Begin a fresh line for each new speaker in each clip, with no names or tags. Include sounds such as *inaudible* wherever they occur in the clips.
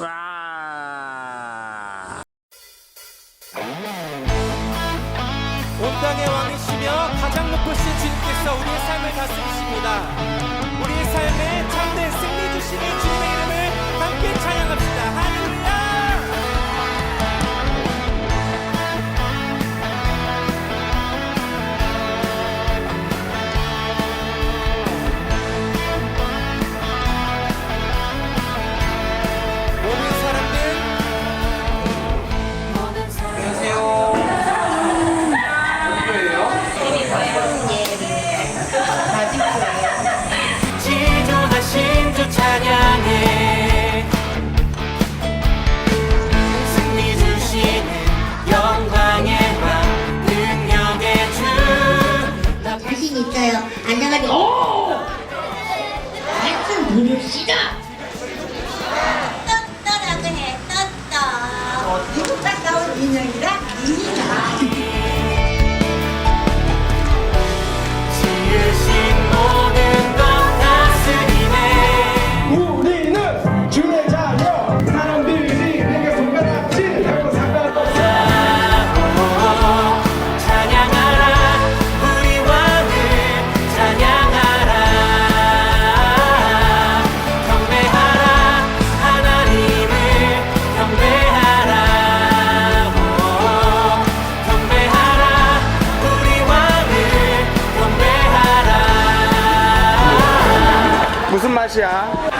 와.
온 땅의 왕이시며 가장 높으신 주님께서 우리의 삶을 다
안전하게.
오!
무슨 맛이야?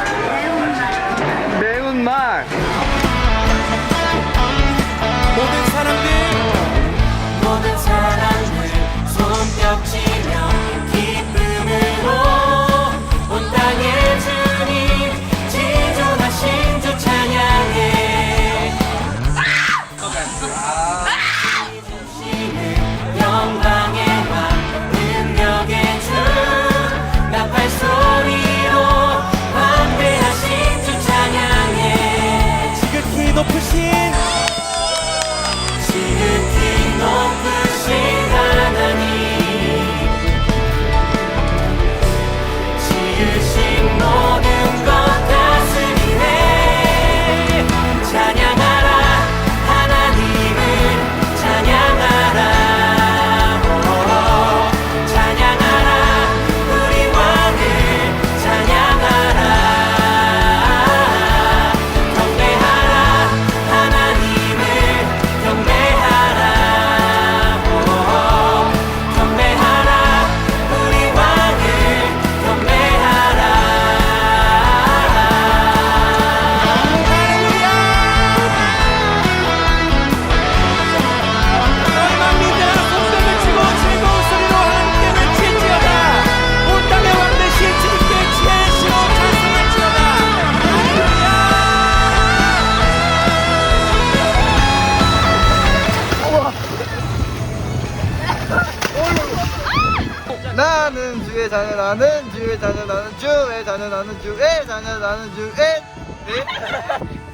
자녀 *laughs* 나는 주의 자녀 나는 주의 자녀 나는 주의 자녀 나는 주에.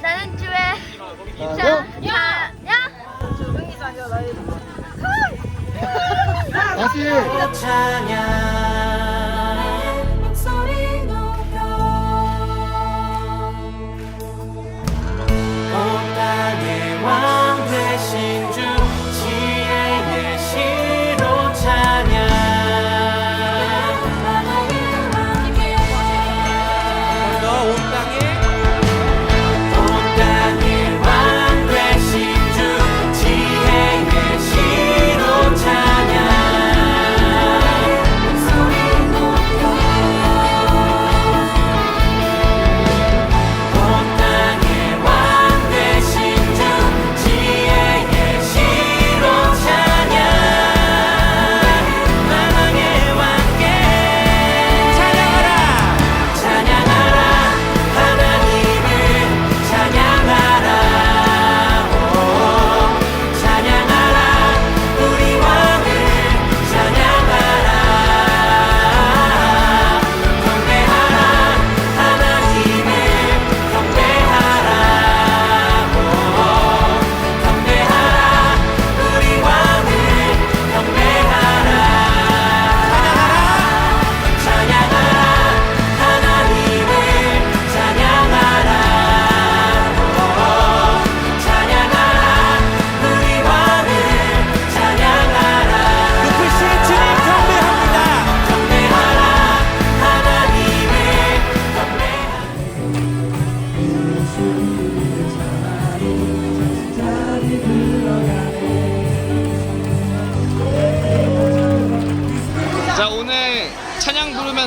나는 주에.
나는
야! 야! 조용히 자녀. 나의 다시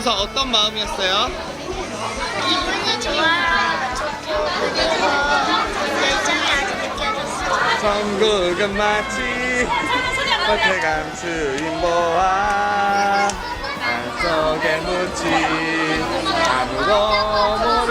어떤 마음이었어요?
기분이 좋아요. 좋고 그리고 열정이 아주 느껴졌어요.
전국은 마치 어태감 주인보와 한 속에 묻힌 아무것도